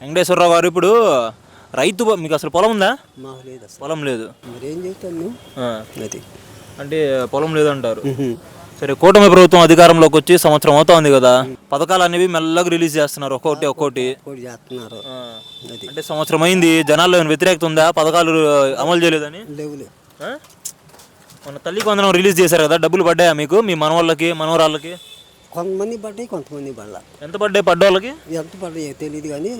వెంకటేశ్వరరావు గారు ఇప్పుడు రైతు మీకు అసలు పొలం ఉందా? మాకు లేదు అసలు. పొలం లేదు. మరి నువ్వు ఆ, అది. అంటే పొలం లేదంటారు. సరే కూటమి ప్రభుత్వం అధికారంలోకి వచ్చి సంవత్సరం అవుతోంది కదా పథకాలు అనేవి మెల్లగా రిలీజ్ చేస్తున్నారు ఒక్కొక్కటి ఒక్కోటి. కోడి చేస్తున్నారు. ఆ, అది. అంటే సంవత్సరం అయింది జనాల్లో ఏమైనా వ్యతిరేకత ఉందా? పథకాలు అమలు చేయలేదని? లేవులే ఆ? మొన్న తల్లికి వందనం రిలీజ్ చేశారు కదా డబ్బులు పడ్డాయా మీకు? మీ మనవాళ్ళకి మనవరాళ్ళకి? కొంతమంది పడ్డాయి కొంతమంది పడలా. ఎంత పడ్డాయి పడ్డోళ్ళకి? ఎంత పడ్డాయో తెలియదు కానీ.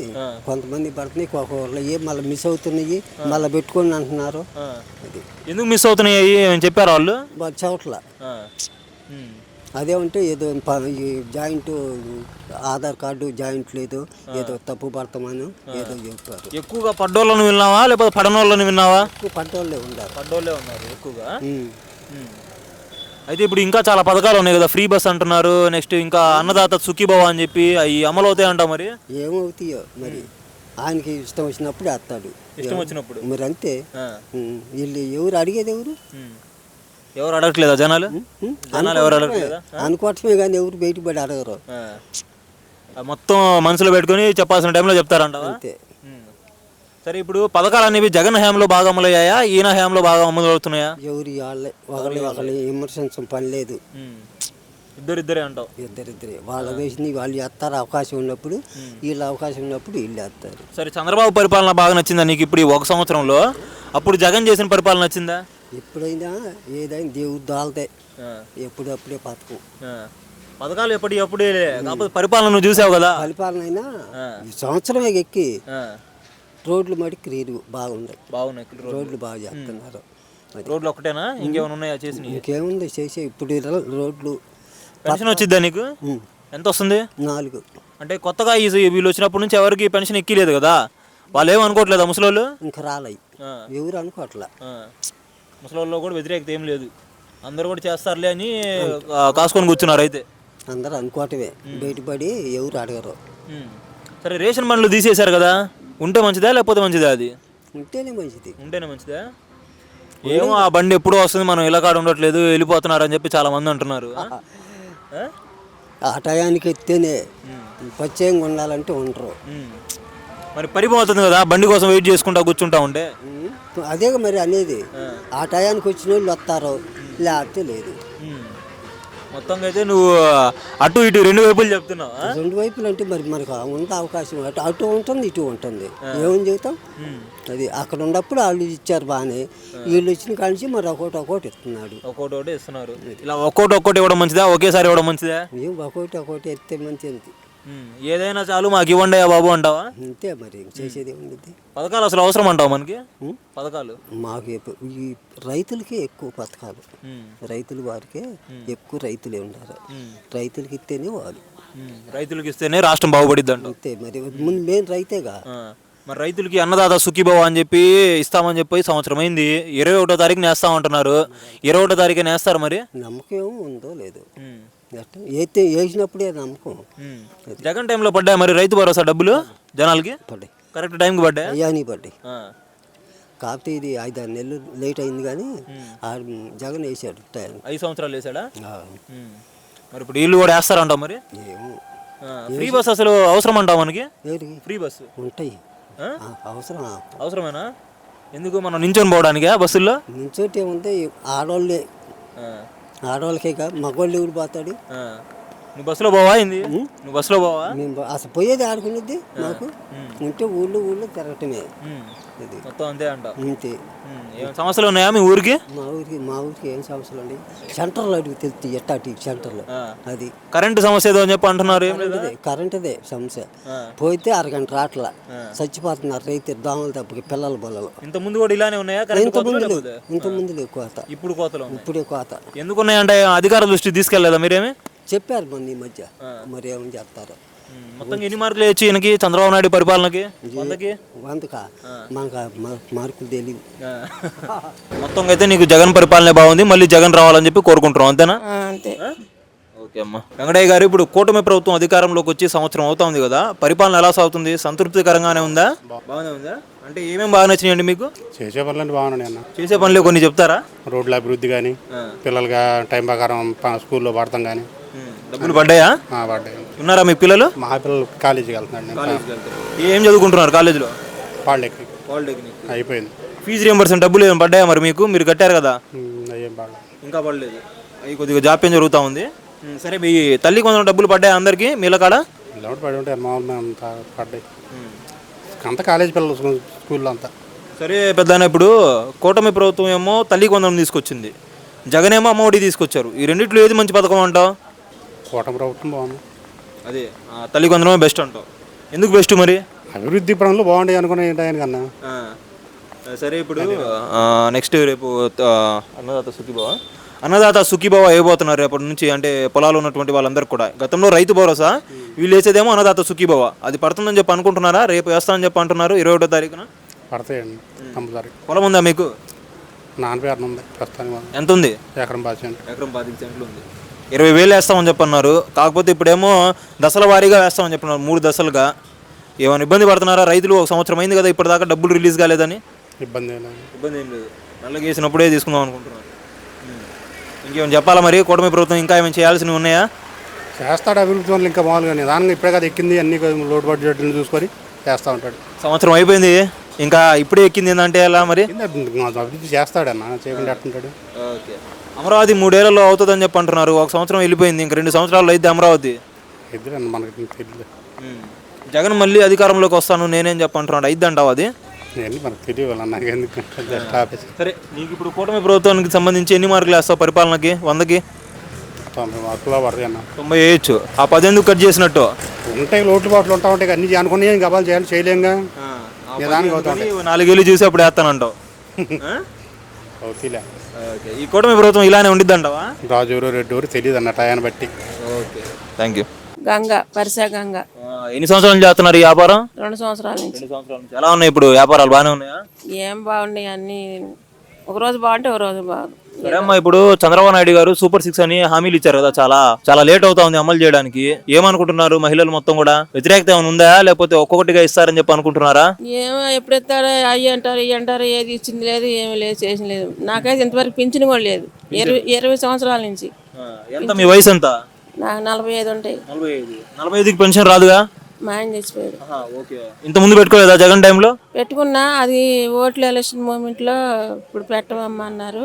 కొంతమంది పడుతున్నాయి ఒక్కొక్కరు ఏ మళ్ళీ మిస్ అవుతున్నాయి మళ్ళీ పెట్టుకొని అంటున్నారు. అది. ఎందుకు మిస్ అవుతున్నాయి ఏమని చెప్పారు వాళ్ళు? చవట్ల. అదే ఉంటే ఏదో జాయింట్ ఆధార్ కార్డు జాయింట్ లేదు ఏదో తప్పు పడతామని ఏదో చెప్పారు ఎక్కువగా పడ్డోళ్ళని విన్నావా లేకపోతే పడనోళ్ళని విన్నావా? ఎక్కువ పడ్డోళ్ళే ఉండారు. పడ్డోళ్ళే ఉన్నారు ఎక్కువగా. అయితే ఇప్పుడు ఇంకా చాలా పథకాలు ఉన్నాయి కదా ఫ్రీ బస్ అంటున్నారు నెక్స్ట్ ఇంకా అన్నదాత సుఖీభవ అని చెప్పి అవి అమలు అవుతాయి అంటావు మరి? ఏమవుతాయో మరి ఆయనకి ఇష్టం వచ్చినప్పుడు వేస్తాడు. ఇష్టం వచ్చినప్పుడు? మరి అంతే. వీళ్ళు ఎవరు అడిగేది ఎవరు. ఎవరు అడగట్లేదా జనాలు. జనాలు ఎవరు అడగట్లేదా? అనుకోవటమే కానీ ఎవరు బయటపడి అడగరు. మొత్తం మనసులో పెట్టుకొని చెప్పాల్సిన టైంలో చెప్తారంటావా? అంతే. సరే ఇప్పుడు పథకాలు అనేవి జగన్ హయాంలో బాగా అమలయ్యాయా ఈయన హయాంలో బాగా అమలు అవుతున్నాయా ఎవరు వాళ్ళే ఒకరి ఒకరి విమర్శించడం పని లేదు. ఇద్దరిద్దరే అంటావు? ఇద్దరిద్దరే. వాళ్ళ వేసింది వాళ్ళు చేస్తారు అవకాశం ఉన్నప్పుడు వీళ్ళ అవకాశం ఉన్నప్పుడు వీళ్ళు వేస్తారు సరే చంద్రబాబు పరిపాలన బాగా నచ్చిందా నీకు ఇప్పుడు ఈ ఒక సంవత్సరంలో? అప్పుడు జగన్ చేసిన పరిపాలన నచ్చిందా? ఎప్పుడైనా ఏదైనా దేవుడు దాల్దే ఆ. ఎప్పుడప్పుడే పథకం. పథకాలు ఎప్పటి కాకపోతే పరిపాలన నువ్వు చూసావు కదా? పరిపాలన అయినా సంవత్సరమే ఎక్కి. రోడ్లు మటుకు రీరు బాగున్నాయి బాగున్నాయి రోడ్లు. బాగా చేస్తున్నారు. రోడ్లు ఒకటేనా ఇంకేమైనా ఉన్నాయా చేసినవి? ఇంకేముంది చేసే ఇప్పుడు రోడ్లు పెన్షన్ వచ్చిద్దా నీకు? ఎంత వస్తుంది? నాలుగు. అంటే కొత్తగా ఈ వీళ్ళు వచ్చినప్పటి నుంచి ఎవరికి పెన్షన్ ఎక్కిలేదు కదా? వాళ్ళు ఏమనుకోవట్లేదా ముసలోళ్ళు? ఇంకా రాలయి. ఆ. ఎవరు అనుకోవట్లా. ముసలోళ్ళు కూడా వ్యతిరేకత ఏం లేదు. అందరూ కూడా చేస్తారులే అని కాసుకొని కూర్చున్నారు అయితే. అందరూ అనుకోవటమే. బయటపడి ఎవరు అడగరు. సరే రేషన్ బండ్లు తీసేశారు కదా? ఉంటే మంచిదా లేకపోతే మంచిదా అది? ఉంటేనే మంచిది. ఉంటేనే మంచిదా? ఏమో ఆ బండి ఎప్పుడూ వస్తుంది మనం ఇలా కాడ ఉండట్లేదు వెళ్ళిపోతున్నారు అని చెప్పి చాలా మంది అంటున్నారు. ఆ? టయానికి ఎత్తేనే ప్రత్యేకంగా ఉండాలంటే ఉండరు. మరి పరిపోతుంది కదా బండి కోసం వెయిట్ చేసుకుంటా కూర్చుంటా ఉంటే? అదే మరి అనేది. ఆ. టయానికి వచ్చిన వాళ్ళు వస్తారు లేకపోతే లేదు. ఉమ్. మొత్తంగా అయితే నువ్వు అటు ఇటు రెండు వైపులు చెప్తున్నావు? రెండు వైపులు అంటే మరి మనకు ఉండే అవకాశం అటు అటు ఉంటుంది ఇటు ఉంటుంది ఏమని చెబుతాం. అది అక్కడ ఉన్నప్పుడు వాళ్ళు ఇచ్చారు బాగానే వీళ్ళు వచ్చిన కాడి మరి ఒకటి ఒకటి ఇస్తున్నాడు ఒక్కోటి ఒకటి ఇస్తున్నారు ఇలా ఒక్కోటి ఒక్కోటి ఇవ్వడం మంచిదా ఒకేసారి ఇవ్వడం మంచిదా ఏం ఒకటి ఒకటి ఎత్తే మంచిది. ఏదైనా చాలు మాకు ఇవ్వండి బాబు అంటావా? అంతే మరి చేసేది ఏముంది పథకాలు అసలు అవసరం అంటావు మనకి? పథకాలు? మాకు ఈ రైతులకే ఎక్కువ పథకాలు. రైతులు వారికే ఎక్కువ రైతులే ఉన్నారు ఉమ్. రైతులకి ఇస్తేనే వాళ్ళు. రైతులకు ఇస్తేనే రాష్ట్రం బాగుపడిద్ది అంతే మరి ముందు మెయిన్ రైతేగా. మరి రైతులకి అన్నదాత సుఖీభవ అని చెప్పి ఇస్తామని చెప్పి సంవత్సరం అయింది. ఇరవై ఒకటో తారీఖు నేస్తామంటున్నారు. ఇరవై ఒకటో తారీఖు నేస్తారు మరి? నమ్మకం ఉందో లేదు. అయితే వేసినప్పుడే నమ్మకం. జగన్ టైంలో పడ్డాయి మరి? రైతు భరోసా డబ్బులు జనాలకి? పడ్డాయి. కరెక్ట్ టైంకి పడ్డాయి? అయ్యాని పడ్డాయి. కాకపోతే ఇది ఐదారు నెలలు లేట్ అయింది కానీ జగన్ వేసాడు టైం. ఐదు సంవత్సరాలు వేసాడా. మరి ఇప్పుడు వీళ్ళు కూడా వేస్తారంటావు మరి? ఏమో. ఫ్రీ బస్ అసలు అవసరం అంటావు మనకి ఫ్రీ బస్సు ఉంటాయి. అవసరం అవసరమేనా? ఎందుకు మనం నించొని పోవడానికా బస్సుల్లో? నుంచోటి ఏముంది ఆడవాళ్ళే. ఆడవాళ్ళకే కాదు మగవాళ్ళు ఎవరు పోతాడు నువ్వు బస్సులో పోవా ఏంది? నువ్వు బస్సులో పోవా? మేము అసలు పోయేది ఆడుకునేది మాకు ఉంటే ఊళ్ళో ఊళ్ళో తిరగటమే. అది మొత్తం అంతే అంటావు. అంతే. ఏం సమస్యలు ఉన్నాయా మీ ఊరికి? మా ఊరికి మా ఊరికి ఏం సమస్యలు అండి సెంటర్లో అడిగి తెలుస్తాయి ఎట్టాటి సెంటర్లో. అది. కరెంటు సమస్య ఏదో అని చెప్పి అంటున్నారు కరెంటుదే సమస్య. పోతే అరగంట రాట్ల. చచ్చిపోతున్నారు రైతు దోమల దెబ్బకి పిల్లల బొల్లలు. ఇంత ముందు కూడా ఇలానే ఉన్నాయా? ఇంత ముందు? ఇంత ముందు కోత. ఇప్పుడు కోతలు ఇప్పుడే కోత. ఎందుకు ఉన్నాయంటే అధికార దృష్టి తీసుకెళ్ళలేదా మీరేమి? చెప్పారు మొన్న ఈ మధ్య. మరి ఏమని చెప్తారు. మొత్తం ఎన్ని మార్కులు వేయచ్చు ఈయనకి? చంద్రబాబు నాయుడు పరిపాలనకి? వందకి? వందక? మనకు మార్కులు తెలియవు. ఆ. మొత్తం అయితే నీకు జగన్ పరిపాలనే బాగుంది మళ్ళీ జగన్ రావాలని చెప్పి కోరుకుంటున్నాం అంతేనా? అంతే. ఓకే అమ్మా. వెంకటయ్య గారు ఇప్పుడు కూటమి ప్రభుత్వం అధికారంలోకి వచ్చి సంవత్సరం అవుతుంది కదా పరిపాలన ఎలా సాగుతుంది? సంతృప్తికరంగానే ఉందా? బాగానే ఉందా? అంటే ఏమేమి బాగా నచ్చినాయండి మీకు? చేసే పనులన్నీ బాగున్నాయి అన్న. చేసే పనులు కొన్ని చెప్తారా? రోడ్ల అభివృద్ధి కానీ పిల్లలుగా టైం ప్రకారం స్కూల్లో పడతాం కానీ. డబ్బులు పడ్డాయా? పడ్డాయి. ఉన్నారా మీ పిల్లలు? మా పిల్లలు కాలేజీకి వెళ్తున్నాడు నేను ఏం చదువుకుంటున్నారు కాలేజీలో? పాలిటెక్నిక్. పాలిటెక్నిక్. అయిపోయింది. ఫీజు రియంబర్స్మెంట్ డబ్బులు ఏమైనా పడ్డాయా మరి మీకు? మీరు కట్టారు కదా? ఇంకా పడలేదు. అవి కొద్దిగా జాప్యం జరుగుతూ ఉంది. సరే మీ తల్లి కొంచెం డబ్బులు పడ్డాయి అందరికీ? మీల కాడ? పడి ఉంటే అంత పడ్డాయి. అంత కాలేజీ పిల్లలు స్కూ- స్కూల్లో అంతా. సరే పెద్ద ఇప్పుడు కూటమి ప్రభుత్వం ఏమో తల్లి కొందరం తీసుకొచ్చింది. జగన్ ఏమో అమ్మఒడి తీసుకొచ్చారు. ఈ రెండిట్లో ఏది మంచి పథకం అంటావు? కూటమి ప్రభుత్వం బాగుంది. అదే ఆ, తల్లి కొందరమే బెస్ట్ అంటావు. ఎందుకు బెస్ట్ మరి? అభివృద్ధి పనులు బాగుంటాయి అనుకునే ఆయన కన్నా ఆ, సరే ఇప్పుడు నెక్స్ట్ రేపు ఆ, అన్నదాత సుఖీభావ. అన్నదాత సుఖీభావ వేయబోతున్నారు రేపటి నుంచి అంటే పొలాలు ఉన్నటువంటి వాళ్ళందరికీ కూడా. గతంలో రైతు భరోసా వీళ్ళు వేసేదేమో అన్నదాత సుఖీభావ. అది పడుతుందని చెప్పి అనుకుంటున్నారా? రేపు వేస్తామని చెప్పి అంటున్నారు ఇరవై ఒకటో తారీఖున? పడతాయండి కంపల్సరీ పొలం ఉందా మీకు? నాన్న ఉంది ప్రస్తుతానికి మాత్రం. ఎంత ఉంది? ఎకరం బాధ్యండి ఎకరం పాతిక సెంట్లు ఉంది. ఇరవై వేలు వేస్తామని చెప్పన్నారు. కాకపోతే ఇప్పుడేమో దశల వారీగా వేస్తామని చెప్పినారు మూడు దశలుగా. ఏమైనా ఇబ్బంది పడుతున్నారా? రైతులు ఒక సంవత్సరం అయింది కదా ఇప్పటిదాకా డబ్బులు రిలీజ్ కాలేదని? ఇబ్బంది ఇబ్బంది ఏం లేదు. నల్లగా వేసినప్పుడే తీసుకుందాం అనుకుంటున్నాను ఇంకేమైనా చెప్పాలా మరి? కూటమి ప్రభుత్వం ఇంకా ఏమైనా చేయాల్సినవి ఉన్నాయా? చేస్తాడు అభివృద్ధి పనులు ఇంకా మామూలుగా నిదానంగా ఇప్పుడే కదా ఎక్కింది అన్ని లోటు బడ్జెట్లను చూసుకొని చేస్తూ ఉంటాడు. సంవత్సరం అయిపోయింది. ఇంకా ఇప్పుడే ఎక్కింది ఏంటంటే ఎలా మరి? అభివృద్ధి చేస్తాడన్న చేయకుండా ఎట్టుంటాడు ఓకే. అమరావతి మూడేళ్ళలో అవుతుందని చెప్పి అంటున్నారు. ఒక సంవత్సరం వెళ్ళిపోయింది. ఇంక రెండు సంవత్సరాలు అయితే అమరావతి. మనకి తెలియదు జగన్ మళ్ళీ అధికారంలోకి వస్తాను నేనేం చెప్పంటున్నాడు అయిద్ది అంటావు అది? ఇవన్నీ మనకు తెలియదు వాళ్ళ నాకు ఎందుకు జస్ట్ ఆఫీస్ సరే నీకు ఇప్పుడు కూటమి ప్రభుత్వానికి సంబంధించి ఎన్ని మార్కులు వేస్తావు పరిపాలనకి? వందకి? తొంభై మార్కులో పడతాయి అన్న. తొంభై వేయచ్చు. ఆ పది ఎందుకు కట్ చేసినట్టు? ఉంటాయి లోట్లు పాటలు ఉంటా ఉంటాయి అన్ని అనుకుని అవ్వాలి చేయాలి చేయలేంగా? నాలుగేళ్ళు చూసి అప్పుడు వేస్తానంటావు. ఆ? ఓకే. ఈ కూటమి ప్రభుత్వం ఇలానే ఉండిద్ది అంటావా రాజూరు రెడ్డూరు తెలియదు అన్న టయాన్ని బట్టి. ఓకే. థ్యాంక్ యూ గంగ పరిస గంగ. ఎన్ని సంవత్సరాల నుంచి చేస్తున్నారు ఈ వ్యాపారం? రెండు సంవత్సరాల నుంచి. రెండు సంవత్సరాల నుంచి. ఎలా ఉన్నాయి ఇప్పుడు వ్యాపారాలు? బాగానే ఉన్నాయా? ఏం బాగున్నాయి అన్ని. ఒక రోజు బాగుంటే ఒక రోజు బాగుంది. సరే అమ్మా ఇప్పుడు చంద్రబాబు నాయుడు గారు సూపర్ సిక్స్ అని హామీలు ఇచ్చారు కదా చాలా. చాలా లేట్ అవుతా ఉంది అమలు చేయడానికి. ఏమనుకుంటున్నారు మహిళలు మొత్తం కూడా? వ్యతిరేకత ఏమైనా ఉందా? లేకపోతే ఒక్కొక్కటిగా ఇస్తారని చెప్పి అనుకుంటున్నారా? ఏమో ఎప్పుడు ఇస్తారో అయ్యి అంటారు ఇవి అంటారు ఏది ఇచ్చింది లేదు ఏమీ లేదు చేసింది లేదు. నాకైతే ఇంతవరకు పింఛన్ కూడా లేదు. ఇరవై ఇరవై సంవత్సరాల నుంచి. ఎంత? మీ వయసు ఎంత? నాకు నలభై ఐదు ఉంటాయి. నలభై ఐదు. నలభై ఐదుకి పెన్షన్ రాదుగా? మా ఆయన చచ్చిపోయాడు ఓకే. ఇంత ముందు పెట్టుకోలేదా జగన్ టైంలో? పెట్టుకున్నా అది ఓట్ల ఎలక్షన్ మూమెంట్లో ఇప్పుడు పెట్టమమ్మా అన్నారు.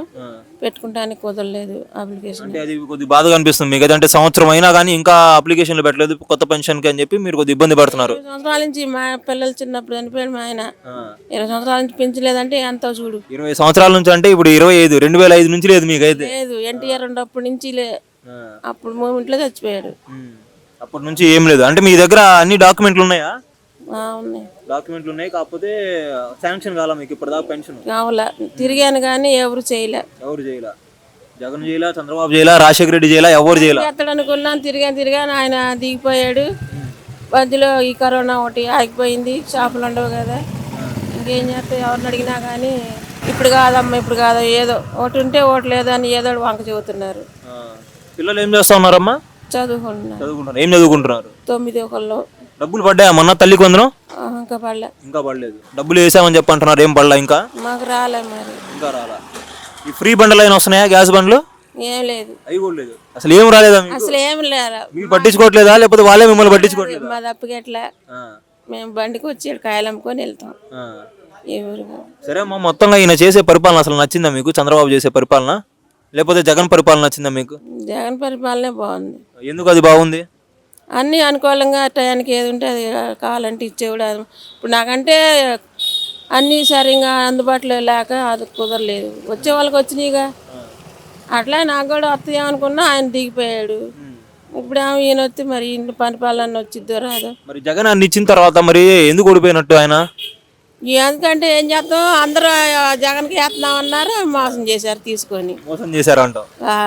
పెట్టుకుంటానికి కుదరలేదు అప్లికేషన్. అంటే అది కొద్ది బాధగా అనిపిస్తుంది మీకు. అంటే సంవత్సరం అయినా కానీ ఇంకా అప్లికేషన్లు పెట్టలేదు కొత్త పెన్షన్కి అని చెప్పి మీరు కొద్ది ఇబ్బంది పడుతున్నారు. సంవత్సరాల నుంచి మా పిల్లలు చిన్నప్పుడు చనిపోయాడు మా ఆయన. ఇరవై సంవత్సరాల నుంచి పెంచలేదంటే ఎంతో చూడు. ఇరవై సంవత్సరాల నుంచి అంటే ఇప్పుడు ఇరవై ఐదు రెండు వేల ఐదు నుంచి లేదు మీకైతే. లేదు ఎన్టీఆర్ ఉన్నప్పటి నుంచి లే. అప్పుడు మూమెంట్లో చచ్చిపోయాడు. అప్పటి నుంచి ఏం లేదు. అంటే మీ దగ్గర అన్ని డాక్యుమెంట్లు ఉన్నాయా? ఆ, ఉన్నాయి. డాక్యుమెంట్లు ఉన్నాయి. కాకపోతే శాంక్షన్ కాలా మీకు ఇప్పటిదాకా పెన్షన్? కావాల. తిరిగాను కానీ ఎవరు చేయలే. ఎవరు చేయలా? జగన్ చేయలా చంద్రబాబు చేయలా రాజశేఖర రెడ్డి చేయలా ఎవరు చేయలా? ఎత్తడు అనుకున్నాను. తిరిగాను తిరిగాను. ఆయన దిగిపోయాడు. మధ్యలో ఈ కరోనా ఒకటి ఆగిపోయింది. షాపులు ఉండవు కదా. ఇంకేం చేస్తే ఎవరిని అడిగినా కానీ ఇప్పుడు కాదమ్మా ఇప్పుడు కాదు. ఏదో ఒకటి ఉంటే ఒకటి లేదు అని ఏదో ఒకటి వంక చెబుతున్నారు. ఆ. పిల్లలు ఏం చేస్తా ఉన్నారమ్మా? చదువుకుంటున్నారు. చదువుకుంటున్నారు. ఏం చదువుకుంటున్నారు? తొమ్మిది ఒకళ్ళు. డబ్బులు పడ్డాయా మొన్న తల్లి కొందరం? ఇంకా పడలే. ఇంకా పడలేదు. డబ్బులు వేసామని చెప్పి అంటున్నారు ఏం పడలా ఇంకా? మాకు రాలే మరి. ఇంకా రాలా. ఈ ఫ్రీ బండ్లు అయినా వస్తున్నాయా గ్యాస్ బండ్లు? ఏం లేదు. అవి కూడా లేదు. అసలు ఏం రాలేదా అసలు ఏమి లేరా. మీరు పట్టించుకోవట్లేదా? లేకపోతే వాళ్ళే మిమ్మల్ని పట్టించుకోవట్లేదు? మా దప్పకెట్లా మేము బండికి వచ్చి కాయలు అమ్ముకొని వెళ్తాం. ఏ సరే అమ్మా మొత్తంగా ఈయన చేసే పరిపాలన అసలు నచ్చిందా మీకు? చంద్రబాబు చేసే పరిపాలన? లేకపోతే జగన్ పరిపాలన నచ్చిందా మీకు? జగన్ పరిపాలనే బాగుంది. ఎందుకు అది బాగుంది? అన్నీ అనుకూలంగా టయానికి ఏది ఉంటే అది కావాలంటే ఇచ్చేవాడు ఇప్పుడు నాకంటే అన్నీ సరిగా అందుబాటులో లేక అది కుదరలేదు. వచ్చే వాళ్ళకి వచ్చినాయిగా. అట్లా నాకు కూడా వస్తాయి అనుకున్నా ఆయన దిగిపోయాడు. ఇప్పుడు ఏమో ఈయన వచ్చి మరి ఇంటి పరిపాలన వచ్చిద్దో రాదో. మరి జగన్ అన్ని ఇచ్చిన తర్వాత మరి ఎందుకు ఓడిపోయినట్టు ఆయన? ఎందుకంటే ఏం చేస్తాం అందరూ జగన్కి వేస్తున్నాం అన్నారు మోసం చేశారు తీసుకొని. మోసం చేశారంట ఆ,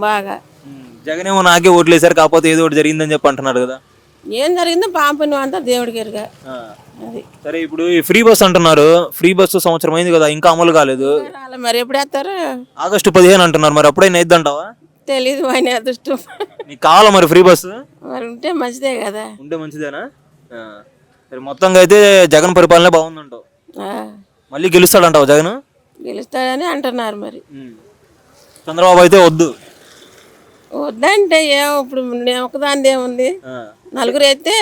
బాగా. జగన్ ఏమో నాకే ఓట్లు వేశారు కాకపోతే ఏదో ఒకటి జరిగిందని చెప్పి అంటున్నాడు కదా? ఏం జరిగిందో పాపని అంతా దేవుడికి ఎరుగా. అది. సరే ఇప్పుడు ఈ ఫ్రీ బస్ అంటున్నారు. ఫ్రీ బస్సు సంవత్సరం అయింది కదా ఇంకా అమలు కాలేదు. రాలే మరి ఎప్పుడు వేస్తారు? ఆగస్టు పదిహేను అంటున్నారు మరి అప్పుడైనా ఇద్దంటావా తెలీదు ఆయన అదృష్టం. నీకు కావాలా మరి ఫ్రీ బస్సు? మరి ఉంటే మంచిదే కదా. ఉంటే మంచిదేనా? ఆ. సరే మొత్తంగా అయితే జగన్ పరిపాలన బాగుందంటావు. మళ్ళీ గెలుస్తాడంటావు జగన్? గెలుస్తాడని అంటున్నారు మరి. చంద్రబాబు అయితే వద్దు. వద్దంటే ఏం ఇప్పుడు నేను ఒకదాని ఏముంది? నలుగురు అయితే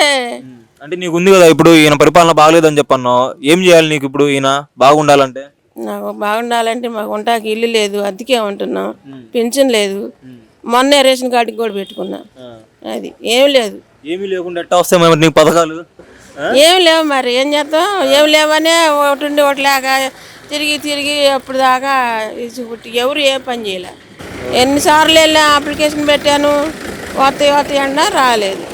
అంటే నీకు ఉంది కదా ఇప్పుడు ఈయన పరిపాలన బాగలేదని చెప్పన్నావు. ఏం చేయాలి నీకు ఇప్పుడు ఈయన? బాగుండాలంటే? నాకు బాగుండాలంటే మాకు ఉంటాకి ఇల్లు లేదు అద్దెకే ఉంటున్నాం. పెన్షన్ లేదు. మొన్నే రేషన్ కార్డుకి కూడా పెట్టుకున్నా. అది ఏం లేదు. ఏమీ లేకుండా ఎట్టా వస్తాయి మరి నీకు పథకాలు? ఏం లేవు మరి ఏం చేద్దాం? ఏం లేవనే ఒకటి ఉండి ఒకటి లేక తిరిగి తిరిగి అప్పుడు దాకా ఇచ్చిపుట్టి ఎవరు ఏం పని చేయలే. ఎన్నిసార్లు వెళ్ళా అప్లికేషన్ పెట్టాను వస్తాయి వస్తాయి అన్నా రాలేదు.